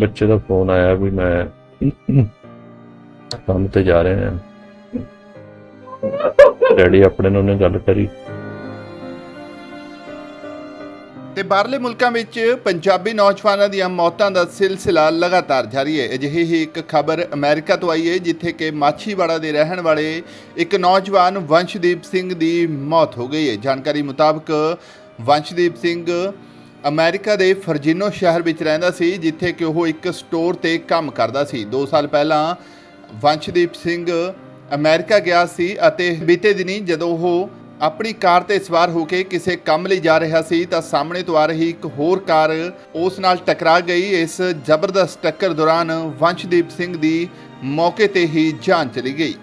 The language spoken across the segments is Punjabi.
ਬੱਚੇ ਦਾ ਫੋਨ ਆਇਆ ਵੀ ਮੈਂ ਕੰਮ ਤੇ ਜਾ ਰਿਹਾ ਹਾਂ। ਡੈਡੀ ਆਪਣੇ ਨਾਲ ਉਹਨੇ ਗੱਲ ਕਰੀ। ਤੇ ਬਾਹਰਲੇ ਮੁਲਕਾਂ ਵਿੱਚ ਪੰਜਾਬੀ ਨੌਜਵਾਨਾਂ ਦੀਆਂ ਮੌਤਾਂ ਦਾ ਸਿਲਸਿਲਾ ਲਗਾਤਾਰ ਜਾਰੀ ਹੈ। ਅਜਿਹੀ ਹੀ ਇੱਕ ਖਬਰ ਅਮਰੀਕਾ ਤੋਂ ਆਈ ਹੈ, ਜਿੱਥੇ ਕਿ ਮਾਛੀਵਾੜਾ ਦੇ ਰਹਿਣ ਵਾਲੇ ਇੱਕ ਨੌਜਵਾਨ ਵੰਸ਼ਦੀਪ ਸਿੰਘ ਦੀ ਮੌਤ ਹੋ ਗਈ ਹੈ। ਜਾਣਕਾਰੀ ਮੁਤਾਬਕ ਵੰਸ਼ਦੀਪ ਸਿੰਘ ਅਮਰੀਕਾ ਦੇ ਫਰਜੀਨੋ ਸ਼ਹਿਰ ਵਿੱਚ ਰਹਿੰਦਾ ਸੀ, ਜਿੱਥੇ ਕਿ ਉਹ ਇੱਕ ਸਟੋਰ ਤੇ ਕੰਮ ਕਰਦਾ ਸੀ। 2 ਸਾਲ ਪਹਿਲਾਂ ਵੰਸ਼ਦੀਪ ਸਿੰਘ ਅਮਰੀਕਾ ਗਿਆ ਸੀ ਅਤੇ ਬੀਤੇ ਦਿਨੀ ਜਦੋਂ ਉਹ ਆਪਣੀ ਕਾਰ ਤੇ ਸਵਾਰ ਹੋ ਕੇ ਕਿਸੇ ਕੰਮ ਲਈ ਜਾ ਰਿਹਾ ਸੀ, ਤਾਂ ਸਾਹਮਣੇ ਤੋਂ ਆ ਰਹੀ ਇੱਕ ਹੋਰ ਕਾਰ ਉਸ ਨਾਲ ਟਕਰਾ ਗਈ। ਇਸ ਜ਼ਬਰਦਸਤ ਟੱਕਰ ਦੌਰਾਨ ਵੰਸ਼ਦੀਪ ਸਿੰਘ ਦੀ ਮੌਕੇ ਤੇ ਹੀ ਜਾਨ ਚਲੀ ਗਈ।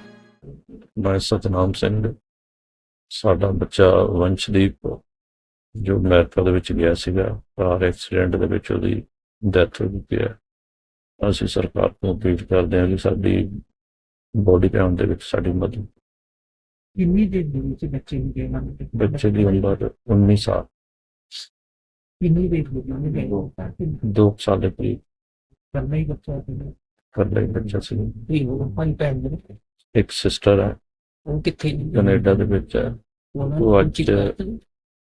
ਮੈਂ ਸਤਨਾਮ ਸਿੰਘ, ਸਾਡਾ ਬੱਚਾ ਵੰਸ਼ਦੀਪ ਜੋ ਅਮਰੀਕਾ ਦੇ ਵਿੱਚ ਗਿਆ ਸੀਗਾ ਕਾਰ ਐਕਸੀਡੈਂਟ ਦੇ ਵਿੱਚ ਉਹਦੀ ਡੈਥ ਹੋ ਗਈ ਹੈ। ਅਸੀਂ ਸਰਕਾਰ ਤੋਂ ਅਪੀਲ ਕਰਦੇ ਹਾਂ ਕਿ ਸਾਡੀ ਬੋਡੀ ਕਾਊਂਟ ਦੇ ਵਿੱਚ ਸਾਡੀ ਮਦਦ। ਕਿੰਨੀ ਦੇਰ ਦੇ ਵਿੱਚ ਬੱਚੇ ਨੂੰ ਦੇਣਾ ਬੱਚੇ ਦੀ ਉਮਰ 19 ਸਾਲ। ਕਿੰਨੀ ਦੇਰ ਹੋ ਗਈ ਉਹਨੇ 2 ਸਾਲ ਦੇ ਕਰੀਬ। ਕਰਨਾ ਹੀ ਬੱਚਾ ਸੀ ਕਰ ਲਈ ਬੱਚਾ ਸੀ। ਇਹ ਉਹ ਪੰਜ ਟਾਈਮ ਦੇ ਇੱਕ ਸਿਸਟਰ ਹੈ। ਉਹ ਕਿੱਥੇ ਨੇ? ਕੈਨੇਡਾ ਦੇ ਵਿੱਚ ਹੈ। ਉਹ ਅੱਜ-।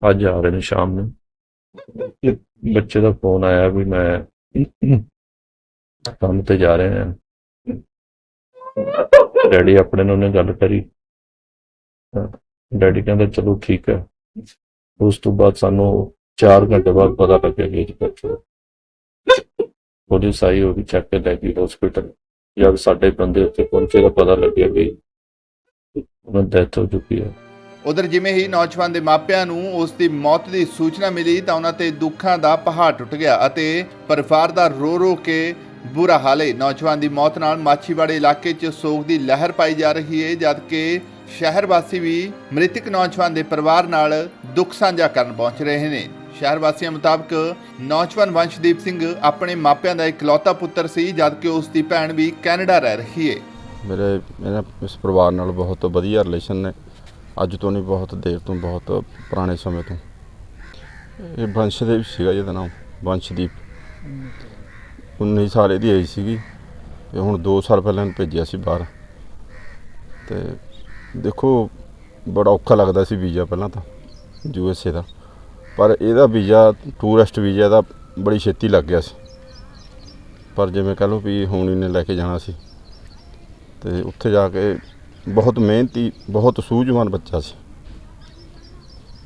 ਅੱਜ ਆ ਰਹੇ ਨੇ ਸ਼ਾਮ ਨੂੰ। ਬੱਚੇ ਦਾ ਫੋਨ ਆਇਆ ਵੀ ਮੈਂ ਕੰਮ ਤੇ ਜਾ ਰਿਹਾ ਹਾਂ। ਡੈਡੀ ਆਪਣੇ ਨਾਲ ਉਹਨੇ ਗੱਲ ਕਰੀ। ਡੈਡੀ ਕਹਿੰਦਾ ਚਲੋ ਠੀਕ ਹੈ। ਉਸ ਤੋਂ ਬਾਅਦ ਸਾਨੂੰ 4 ਘੰਟੇ ਬਾਅਦ ਪਤਾ ਲੱਗਿਆ ਕਿ ਇਹ ਬੱਚਾ ਪੁਲਿਸ ਆਈ, ਉਹ ਵੀ ਚੱਕ ਕੇ ਲੈ ਗਈ ਹਸਪੀਟਲ ਜਦ ਸਾਡੇ ਬੰਦੇ ਉੱਥੇ ਪਹੁੰਚੇ ਤਾਂ ਪਤਾ ਲੱਗਿਆ ਕਿ ਉਹਨਾਂ ਦੀ ਡੈਥ ਹੋ ਚੁੱਕੀ ਹੈ। ਉਧਰ ਜਿਵੇਂ ਹੀ ਨੌਜਵਾਨ ਦੇ ਮਾਪਿਆਂ ਨੂੰ ਉਸ ਦੀ ਮੌਤ ਦੀ ਸੂਚਨਾ ਮਿਲੀ ਤਾਂ ਉਹਨਾਂ ਤੇ ਦੁੱਖਾਂ ਦਾ ਪਹਾੜ ਟੁੱਟ ਗਿਆ ਅਤੇ ਪਰਿਵਾਰ ਦਾ ਰੋ ਰੋ ਕੇ ਬੁਰਾ ਹਾਲ ਹੈ। ਨੌਜਵਾਨ ਦੀ ਮੌਤ ਨਾਲ ਮਾਛੀਵਾੜੇ ਇਲਾਕੇ 'ਚ ਸੋਗ ਦੀ ਲਹਿਰ ਪਾਈ ਜਾ ਰਹੀ ਹੈ, ਜਦਕਿ ਸ਼ਹਿਰ ਵਾਸੀ ਵੀ ਮ੍ਰਿਤਕ ਨੌਜਵਾਨ ਦੇ ਪਰਿਵਾਰ ਨਾਲ ਦੁੱਖ ਸਾਂਝਾ ਕਰਨ ਪਹੁੰਚ ਰਹੇ ਨੇ। ਸ਼ਹਿਰ ਵਾਸੀਆਂ ਮੁਤਾਬਕ ਨੌਜਵਾਨ ਵੰਸ਼ਦੀਪ ਸਿੰਘ ਆਪਣੇ ਮਾਪਿਆਂ ਦਾ ਇਕਲੌਤਾ ਪੁੱਤਰ ਸੀ, ਜਦਕਿ ਉਸ ਦੀ ਭੈਣ ਵੀ ਕੈਨੇਡਾ ਰਹਿ ਰਹੀ ਹੈ। ਮੇਰੇ, ਮੇਰਾ ਇਸ ਪਰਿਵਾਰ ਨਾਲ ਬਹੁਤ ਵਧੀਆ ਰਿਲੇਸ਼ਨ ਨੇ। ਅੱਜ ਤੋਂ ਨਹੀਂ, ਬਹੁਤ ਦੇਰ ਤੋਂ, ਬਹੁਤ ਪੁਰਾਣੇ ਸਮੇਂ ਤੋਂ। ਇਹ ਵੰਸ਼ਦੀਪ ਸੀਗਾ ਜਿਹਦਾ ਨਾਮ ਵੰਸ਼ਦੀਪ 19 ਸਾਲ ਦੀ ਆਈ ਸੀਗੀ ਤੇ ਹੁਣ 2 ਸਾਲ ਪਹਿਲਾਂ ਇਹਨੂੰ ਭੇਜਿਆ ਸੀ ਬਾਹਰ। ਤੇ ਦੇਖੋ, ਬੜਾ ਔਖਾ ਲੱਗਦਾ ਸੀ ਵੀਜ਼ਾ ਪਹਿਲਾਂ ਤਾਂ, ਯੂ ਐਸ ਏ ਦਾ। ਪਰ ਇਹਦਾ ਵੀਜ਼ਾ ਟੂਰਿਸਟ ਵੀਜ਼ਾ ਦਾ ਬੜੀ ਛੇਤੀ ਲੱਗ ਗਿਆ ਸੀ। ਪਰ ਜਿਵੇਂ ਕਹ ਲਓ ਵੀ ਹੁਣ ਇਹਨੇ ਲੈ ਕੇ ਜਾਣਾ ਸੀ। ਤੇ ਉੱਥੇ ਜਾ ਕੇ ਬਹੁਤ ਮਿਹਨਤੀ ਬਹੁਤ ਸੂਝਵਾਨ ਬੱਚਾ ਸੀ।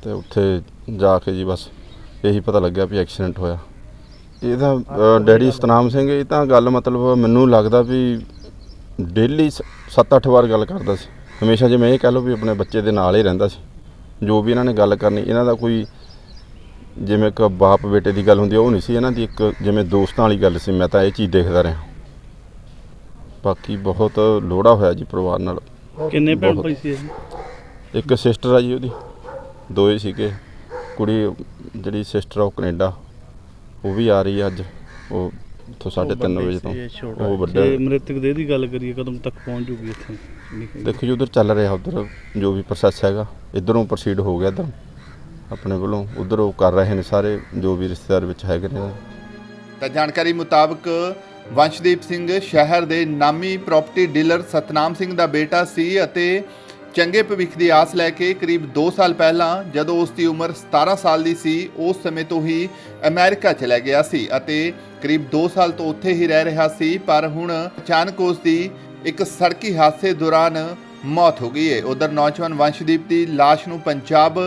ਤੇ ਉੱਥੇ ਜਾ ਕੇ ਜੀ ਬਸ ਇਹੀ ਪਤਾ ਲੱਗਿਆ ਵੀ ਐਕਸੀਡੈਂਟ ਹੋਇਆ। ਇਹਦਾ ਡੈਡੀ ਸਤਨਾਮ ਸਿੰਘ ਇਹ ਤਾਂ ਗੱਲ ਮਤਲਬ ਮੈਨੂੰ ਲੱਗਦਾ ਵੀ ਡੇਲੀ 7-8 ਵਾਰ ਗੱਲ ਕਰਦਾ ਸੀ। ਹਮੇਸ਼ਾ ਜਿਵੇਂ ਇਹ ਕਹਿ ਲਓ ਵੀ ਆਪਣੇ ਬੱਚੇ ਦੇ ਨਾਲ ਹੀ ਰਹਿੰਦਾ ਸੀ। ਜੋ ਵੀ ਇਹਨਾਂ ਨੇ ਗੱਲ ਕਰਨੀ ਇਹਨਾਂ ਦਾ ਕੋਈ ਜਿਵੇਂ ਇੱਕ ਬਾਪ ਬੇਟੇ ਦੀ ਗੱਲ ਹੁੰਦੀ ਉਹ ਨਹੀਂ ਸੀ ਇਹਨਾਂ ਦੀ ਇੱਕ ਜਿਵੇਂ ਦੋਸਤਾਂ ਵਾਲੀ ਗੱਲ ਸੀ। ਮੈਂ ਤਾਂ ਇਹ ਚੀਜ਼ ਦੇਖਦਾ ਰਿਹਾ। ਬਾਕੀ ਬਹੁਤ ਲੋੜਾ ਹੋਇਆ ਜੀ ਪਰਿਵਾਰ ਨਾਲ। ਕਿੰਨੇ ਭੈਣ। ਭਾਈ ਸੀ ਇਹ? ਇੱਕ ਸਿਸਟਰ ਆ ਜੀ ਉਹਦੀ। ਦੋਏ ਸੀਗੇ। ਕੁੜੀ ਜਿਹੜੀ ਸਿਸਟਰ ਆ ਉਹ ਕੈਨੇਡਾ। ਉਹ ਵੀ ਆ ਰਹੀ ਆ ਅੱਜ। ਉਹ ਇੱਥੋਂ 3:30 ਵਜੇ ਤੋਂ। ਉਹ ਵੱਡਾ। ਮ੍ਰਿਤਕ ਦੇ ਦੀ ਗੱਲ ਕਰੀਏ ਕਦੋਂ ਤੱਕ ਪਹੁੰਚ ਜੂਗੀ ਇੱਥੇ। ਦੇਖੋ ਜੀ ਉਧਰ ਚੱਲ ਰਿਹਾ ਉਧਰ ਜੋ ਵੀ ਪ੍ਰੋਸੈਸ ਹੈਗਾ। ਇਧਰੋਂ ਪ੍ਰੋਸੀਡ ਹੋ ਗਿਆ ਇੱਧਰ। ਆਪਣੇ ਵੱਲੋਂ ਉਧਰ ਉਹ ਕਰ ਰਹੇ ਨੇ ਸਾਰੇ ਜੋ ਵੀ ਰਿਸ਼ਤੇਦਾਰ ਵਿੱਚ ਹੈਗੇ ਨੇ। ਤਾਂ ਜਾਣਕਾਰੀ ਮੁਤਾਬਕ ਵੰਸ਼ਦੀਪ ਸਿੰਘ ਸ਼ਹਿਰ ਦੇ ਨਾਮੀ ਪ੍ਰਾਪਰਟੀ ਡੀਲਰ ਸਤਨਾਮ ਸਿੰਘ ਦਾ ਬੇਟਾ ਸੀ ਅਤੇ ਚੰਗੇ ਭਵਿੱਖ ਦੀ ਆਸ ਲੈ ਕੇ ਕਰੀਬ 2 ਸਾਲ ਪਹਿਲਾਂ ਜਦੋਂ ਉਸ ਦੀ ਉਮਰ 17 ਸਾਲ ਦੀ ਸੀ, ਉਸ ਸਮੇਂ ਤੋਂ ਹੀ ਅਮਰੀਕਾ ਚਲਾ ਗਿਆ ਸੀ ਅਤੇ ਕਰੀਬ 2 ਸਾਲ ਤੋਂ ਉੱਥੇ ਹੀ ਰਹਿ ਰਿਹਾ ਸੀ, ਪਰ ਹੁਣ ਅਚਾਨਕ ਉਸ ਦੀ ਇੱਕ ਸੜਕੀ ਹਾਦਸੇ ਦੌਰਾਨ ਮੌਤ ਹੋ ਗਈ ਹੈ। ਉਧਰ ਨੌਜਵਾਨ ਵੰਸ਼ਦੀਪ ਦੀ ਲਾਸ਼ ਨੂੰ ਪੰਜਾਬ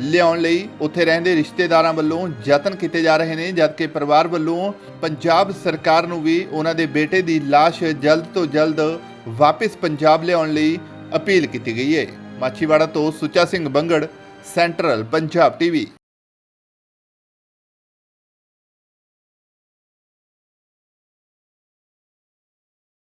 ਲਿਆਉਣ ਲਈ ਉੱਥੇ ਰਹਿੰਦੇ ਰਿਸ਼ਤੇਦਾਰਾਂ ਵੱਲੋਂ ਯਤਨ ਕੀਤੇ ਜਾ ਰਹੇ ਨੇ, ਜਦਕਿ ਪਰਿਵਾਰ ਵੱਲੋਂ ਪੰਜਾਬ ਸਰਕਾਰ ਨੂੰ ਵੀ ਉਹਨਾਂ ਦੇ ਬੇਟੇ ਦੀ ਲਾਸ਼ ਜਲਦ ਤੋਂ ਜਲਦ ਵਾਪਸ ਪੰਜਾਬ ਲਿਆਉਣ ਲਈ ਅਪੀਲ ਕੀਤੀ ਗਈ ਹੈ। ਮਾਛੀਵਾੜਾ ਤੋਂ ਸੁੱਚਾ ਸਿੰਘ ਬੰਗੜ, ਸੈਂਟਰਲ ਪੰਜਾਬ ਟੀਵੀ।